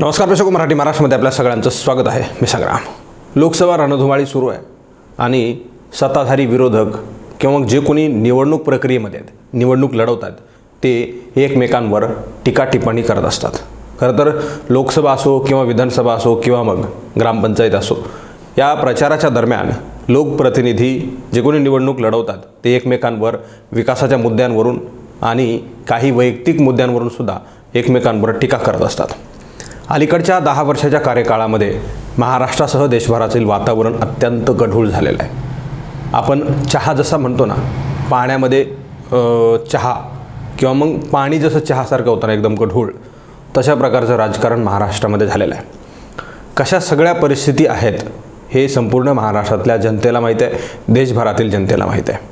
नमस्कार प्रेक्षक मराठी महाराष्ट्रामध्ये आपल्या सगळ्यांचं स्वागत आहे. मी संग्राम. लोकसभा रणधुमाळी सुरू आहे. आणि सत्ताधारी विरोधक किंवा जे कोणी निवडणूक प्रक्रियेमध्ये आहेत निवडणूक लढवतात ते एकमेकांवर टीका टिप्पणी करत असतात. खरं तर लोकसभा असो किंवा विधानसभा असो किंवा मग ग्रामपंचायत असो या प्रचाराच्या दरम्यान लोकप्रतिनिधी जे कोणी निवडणूक लढवतात ते एकमेकांवर विकासाच्या मुद्द्यांवरून आणि काही वैयक्तिक मुद्द्यांवरून सुद्धा एकमेकांवर टीका करत असतात. अलीकडच्या दहा वर्षाच्या कार्यकाळामध्ये महाराष्ट्रासह देशभरातील वातावरण अत्यंत गढूळ झालेलं आहे. आपण चहा जसा म्हणतो ना पाण्यामध्ये चहा किंवा मग पाणी जसं चहासारखं होतं ना एकदम गढूळ तशा प्रकारचं राजकारण महाराष्ट्रामध्ये झालेलं आहे. कशा सगळ्या परिस्थिती आहेत हे संपूर्ण महाराष्ट्रातल्या जनतेला माहीत आहे देशभरातील जनतेला माहीत आहे.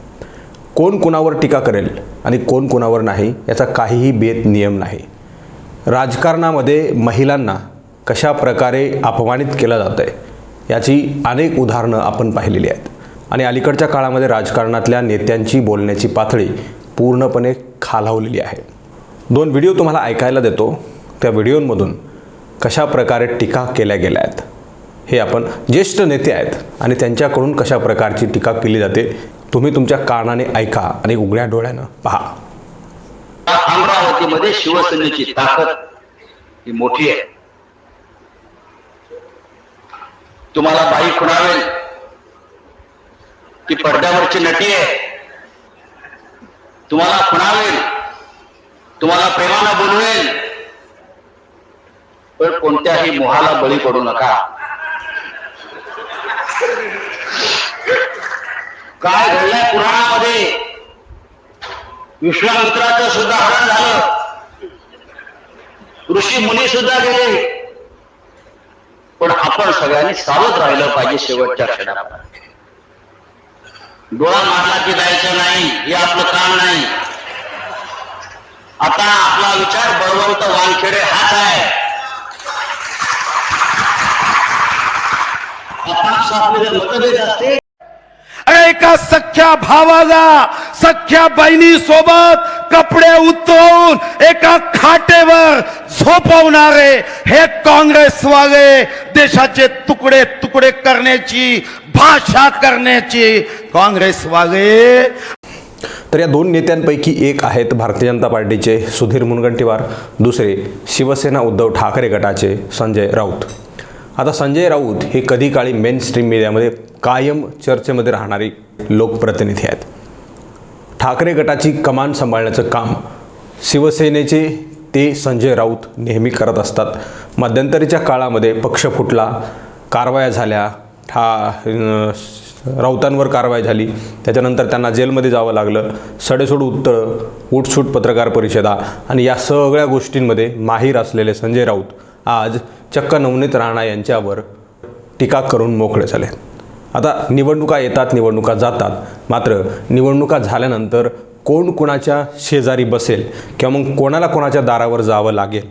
कोण कोणावर टीका करेल आणि कोण कोणावर नाही याचा काहीही बेत नियम नाही. राजकारणामध्ये महिलांना कशा प्रकारे अपमानित केलं जातं आहे याची अनेक उदाहरणं आपण पाहिलेली आहेत. आणि अलीकडच्या काळामध्ये राजकारणातल्या नेत्यांची बोलण्याची पातळी पूर्णपणे खालावलेली आहे. दोन व्हिडिओ तुम्हाला ऐकायला देतो. त्या व्हिडिओंमधून कशा प्रकारे टीका केल्या गेल्या आहेत हे आपण ज्येष्ठ नेते आहेत आणि त्यांच्याकडून कशा प्रकारची टीका केली जाते तुम्ही तुमच्या कानाने ऐका आणि उघड्या डोळ्यानं पहा. अमरावतीमध्ये शिवसेनेची ताकद ही मोठी आहे. तुम्हाला बाई खुणावेल. ती पडद्यावरची नटी आहे. तुम्हाला खुणावेल. तुम्हाला प्रेमानं बनवेल पण कोणत्याही मोहाला बळी पडू नका. काय घडलंय पुराणामध्ये विश्वामित्राचं सुद्धा हरण झालं. ऋषी मुनी सुद्धा गेले. पण आपण सगळ्यांनी सावध राहिलं पाहिजे शेवटच्या क्षणापर्यंत डोळा मारला की जायचं नाही हे आपलं काम नाही. आता आपला विचार बळवंत वानखेडे हाच आहे. आपापसातले मतभेद असते एका सख्या भावाला सख्या बहिणी सोबत कपडे उतरवून एका खाटेवर झोपवणारे हे काँग्रेसवाले देशाचे तुकडे तुकडे करण्याची भाषा करण्याची काँग्रेसवाले. तर या दोन नेत्यांपैकी एक आहेत भारतीय जनता पार्टीचे सुधीर मुनगंटीवार दुसरे शिवसेना उद्धव ठाकरे गटाचे संजय राऊत. आता संजय राऊत हे कधी काळी मेन स्ट्रीम मीडियामध्ये कायम चर्चेमध्ये राहणारी लोकप्रतिनिधी आहेत. ठाकरे गटाची कमान सांभाळण्याचं काम. शिवसेनेचे ते संजय राऊत नेहमी करत असतात. मध्यंतरीच्या काळामध्ये पक्ष फुटला कारवाया झाल्या. ठा राऊतांवर कारवाई झाली. त्याच्यानंतर त्यांना जेलमध्ये जावं लागलं. सडेसोड उत्तरं उठसूट पत्रकार परिषदा आणि या सगळ्या गोष्टींमध्ये माहीर असलेले संजय राऊत आज चक्क नवनीत राणा यांच्यावर टीका करून मोकळे झाले. आता निवडणुका येतात निवडणुका जातात. मात्र निवडणुका झाल्यानंतर कोण कोणाच्या शेजारी बसेल किंवा मग कोणाला कोणाच्या दारावर जावं लागेल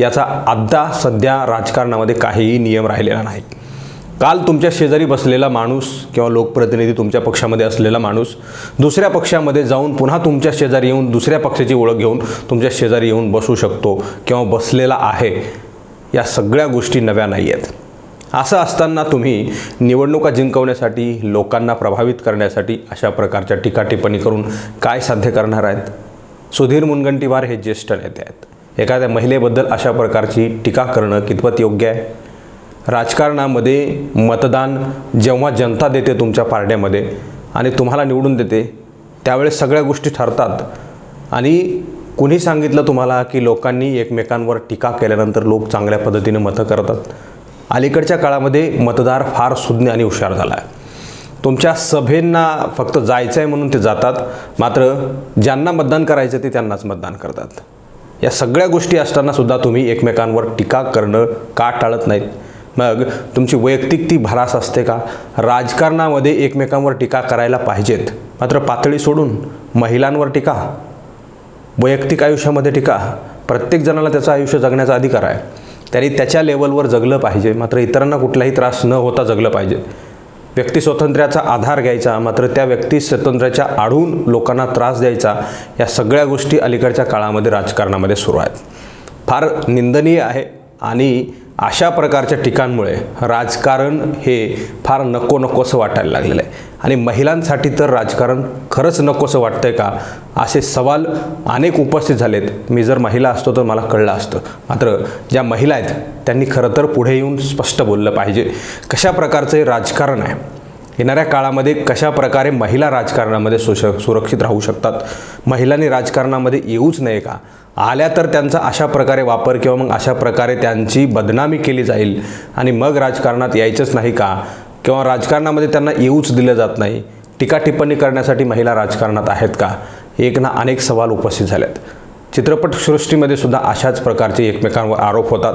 याचा आत्ता सध्या राजकारणामध्ये काहीही नियम राहिलेला नाही काल तुमच्या शेजारी बसलेला माणूस किंवा लोकप्रतिनिधी तुमच्या पक्षामध्ये असलेला माणूस दुसऱ्या पक्षामध्ये जाऊन पुन्हा तुमच्या शेजारी येऊन दुसऱ्या पक्षाची ओळख घेऊन तुमच्या शेजारी येऊन बसू शकतो किंवा बसलेला आहे. या सगळ्या गोष्टी नव्या नाही आहेत असं असताना तुम्ही निवडणुका जिंकवण्यासाठी लोकांना प्रभावित करण्यासाठी अशा प्रकारच्या टीका टिप्पणी करून काय साध्य करणार आहेत? सुधीर मुनगंटीवार हे ज्येष्ठ नेते आहेत. एखाद्या महिलेबद्दल अशा प्रकारची टीका करणं कितपत योग्य आहे? राजकारणामध्ये मतदान जेव्हा जनता देते तुमच्या पारड्यामध्ये आणि तुम्हाला निवडून देते त्यावेळेस सगळ्या गोष्टी ठरतात. आणि कुणी सांगितलं तुम्हाला की लोकांनी एकमेकांवर टीका केल्यानंतर लोक चांगल्या पद्धतीने मतं करतात? अलीकडच्या काळामध्ये मतदार फार सुज्ञ आणि हुशार झाला आहे. तुमच्या सभेंना फक्त जायचं आहे म्हणून ते जातात मात्र ज्यांना मतदान करायचं ते त्यांनाच मतदान करतात. या सगळ्या गोष्टी असताना सुद्धा तुम्ही एकमेकांवर टीका करणं का टाळत नाहीत? मग तुमची वैयक्तिक ती भरास असते का? राजकारणामध्ये एकमेकांवर टीका करायला पाहिजेत मात्र पातळी सोडून महिलांवर टीका? वैयक्तिक आयुष्यामध्ये टीका? प्रत्येक जणाला त्याचं आयुष्य जगण्याचा अधिकार आहे. त्यांनी त्याच्या लेवलवर जगलं पाहिजे. मात्र इतरांना कुठलाही त्रास न होता जगलं पाहिजे. व्यक्ती स्वातंत्र्याचा आधार घ्यायचा मात्र त्या व्यक्ती स्वातंत्र्याच्या आढून लोकांना त्रास द्यायचा या सगळ्या गोष्टी अलीकडच्या काळामध्ये राजकारणामध्ये सुरू आहेत. फार निंदनीय आहे आणि अशा प्रकारच्या टीकांमुळे राजकारण हे फार नको नकोसं वाटायला लागलेलं आहे. आणि महिलांसाठी तर राजकारण खरंच नकोसं आहे का? असे सवाल अनेक उपस्थित झालेत. मी जर महिला असतो तर मला कळलं असतं. मात्र ज्या महिला आहेत त्यांनी खरं तर पुढे येऊन स्पष्ट बोललं पाहिजे. कशा प्रकारचं हे राजकारण आहे? येणाऱ्या काळामध्ये कशा प्रकारे महिला राजकारणामध्ये सुश सुरक्षित राहू शकतात? महिलांनी राजकारणामध्ये येऊच नये का? आल्या तर त्यांचा अशा प्रकारे वापर किंवा मग अशा प्रकारे त्यांची बदनामी केली जाईल. आणि मग राजकारणात यायचंच नाही का? किंवा राजकारणामध्ये त्यांना येऊच दिलं जात नाही. टीका टिप्पणी करण्यासाठी महिला राजकारणात आहेत का? एक ना अनेक सवाल उपस्थित झालेत. चित्रपटसृष्टीमध्ये सुद्धा अशाच प्रकारचे एकमेकांवर आरोप होतात.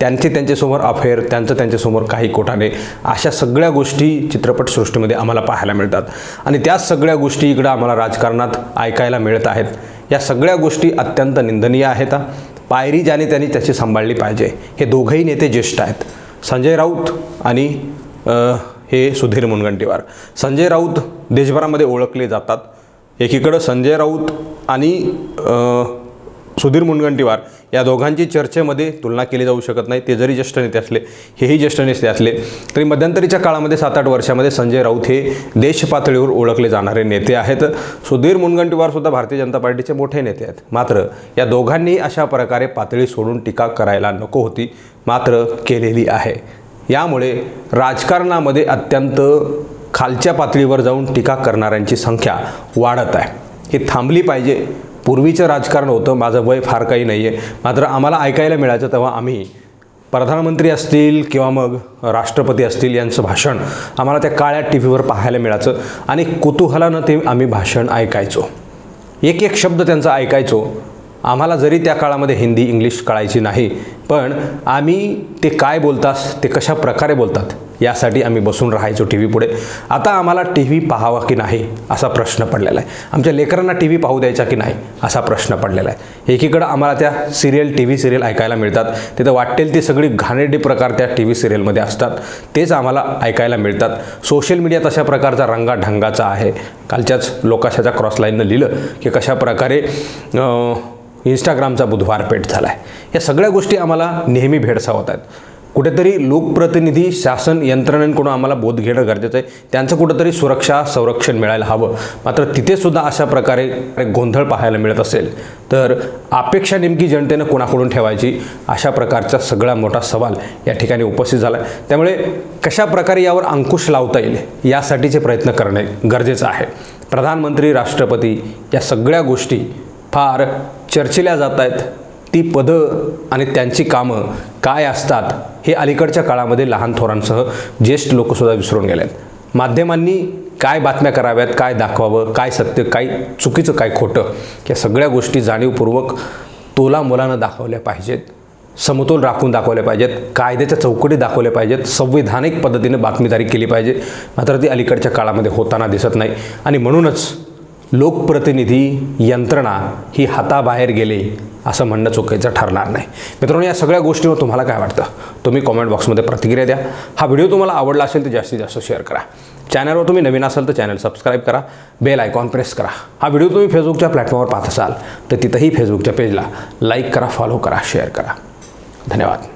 त्यांचे त्यांच्यासमोर अफेअर त्यांचं त्यांच्यासमोर काही कोठाने अशा सगळ्या गोष्टी चित्रपटसृष्टीमध्ये आम्हाला पाहायला मिळतात. आणि त्याच सगळ्या गोष्टी इकडं आम्हाला राजकारणात ऐकायला मिळत आहेत. या सगळ्या गोष्टी अत्यंत निंदनीय आहेत. पायरी ज्याने त्यांनी त्याची सांभाळली पाहिजे. हे दोघंही नेते ज्येष्ठ आहेत. संजय राऊत आणि हे सुधीर मुनगंटीवार. संजय राऊत देशभरामध्ये ओळखले जातात. एकीकडं संजय राऊत आणि सुधीर मुनगंटीवार या दोघांची चर्चेमध्ये तुलना केली जाऊ शकत नाही. ते जरी ज्येष्ठ नेते असले हेही ज्येष्ठ नेते असले तरी मध्यंतरीच्या काळामध्ये सात आठ वर्षामध्ये संजय राऊत हे देश पातळीवर ओळखले जाणारे नेते आहेत. सुधीर मुनगंटीवार सुद्धा भारतीय जनता पार्टीचे मोठे नेते आहेत. मात्र या दोघांनी अशा प्रकारे पातळी सोडून टीका करायला नको होती मात्र केलेली आहे. यामुळे राजकारणामध्ये अत्यंत खालच्या पातळीवर जाऊन टीका करणाऱ्यांची संख्या वाढत आहे. ही थांबली पाहिजे पूर्वीचं राजकारण होतं माझं वय फार काही नाही आहे मात्र आम्हाला ऐकायला मिळायचं तेव्हा आम्ही प्रधानमंत्री असतील किंवा मग राष्ट्रपती असतील यांचं भाषण आम्हाला त्या काळ्या टी व्हीवर पाहायला मिळायचं आणि कुतूहलानं ते आम्ही भाषण ऐकायचो. एक एक शब्द त्यांचा ऐकायचो. आम्हाला जरी त्या काळामध्ये हिंदी इंग्लिश कळायची नाही पण आम्ही ते काय बोलतात ते कशा प्रकारे बोलतात यासाठी आम्ही बसून राहायचो टी व्ही पुढे. आता आम्हाला टी व्ही पाहावा की नाही असा प्रश्न पडलेला आहे. आमच्या लेकरांना टी व्ही पाहू द्यायचा की नाही असा प्रश्न पडलेला आहे. एकीकडं आम्हाला त्या सिरियल टी व्ही सिरियल ऐकायला मिळतात. तिथं वाटेल ती सगळी घाणेरडी प्रकार त्या टी व्ही सिरियलमध्ये असतात. तेच आम्हाला ऐकायला मिळतात. सोशल मीडिया तशा प्रकारचा रंगाढंगाचा आहे. कालच्याच लोकाशाच्या क्रॉसलाईननं लिहिलं की कशा प्रकारे इंस्टाग्रामचा बुधवार पेठ झाला आहे या सगळ्या गोष्टी आम्हाला नेहमी भेडसावत आहेत. कुठेतरी लोकप्रतिनिधी शासन यंत्रणेकडून आम्हाला बोध घेणं गरजेचं आहे. त्यांचं कुठंतरी सुरक्षा संरक्षण मिळायला हवं. मात्र तिथेसुद्धा अशा प्रकारे गोंधळ पाहायला मिळत असेल तर अपेक्षा नेमकी जनतेनं कोणाकडून ठेवायची? अशा प्रकारचा सगळा मोठा सवाल या ठिकाणी उपस्थित झाला आहे त्यामुळे कशा प्रकारे यावर अंकुश लावता येईल यासाठीचे प्रयत्न करणे गरजेचं आहे. प्रधानमंत्री राष्ट्रपती या सगळ्या गोष्टी फार चर्चिल्या जात आहेत. ती पदं आणि त्यांची कामं काय असतात हे अलीकडच्या काळामध्ये लहान थोरांसह ज्येष्ठ लोकसुद्धा विसरून गेले आहेत माध्यमांनी काय बातम्या कराव्यात काय दाखवावं काय सत्य काय चुकीचं काय खोटं या सगळ्या गोष्टी जाणीवपूर्वक तोला मोलानं दाखवल्या पाहिजेत. समतोल राखून दाखवल्या पाहिजेत. कायद्याच्या चौकटी दाखवल्या पाहिजेत. संविधानिक पद्धतीने बातमीदारी केली पाहिजे. मात्र ती अलीकडच्या काळामध्ये होताना दिसत नाही. आणि म्हणूनच लोकप्रतिनिधी यंत्रणा ही हाताबाहेर गेली असं म्हणणं चुकीचं ठरणार नाही. मित्रांनो या सगळ्या गोष्टीवर तुम्हाला काय वाटतं? तुम्ही कॉमेंट बॉक्समध्ये प्रतिक्रिया द्या. हा व्हिडिओ तुम्हाला आवडला असेल तर जास्तीत जास्त शेअर करा. चॅनलवर तुम्ही नवीन असाल तर चॅनल सबस्क्राईब करा. बेल आयकॉन प्रेस करा. हा व्हिडिओ तुम्ही फेसबुकच्या प्लॅटफॉर्मवर पाहत असाल तर तिथंही फेसबुकच्या पेजला लाईक करा फॉलो करा शेअर करा. धन्यवाद.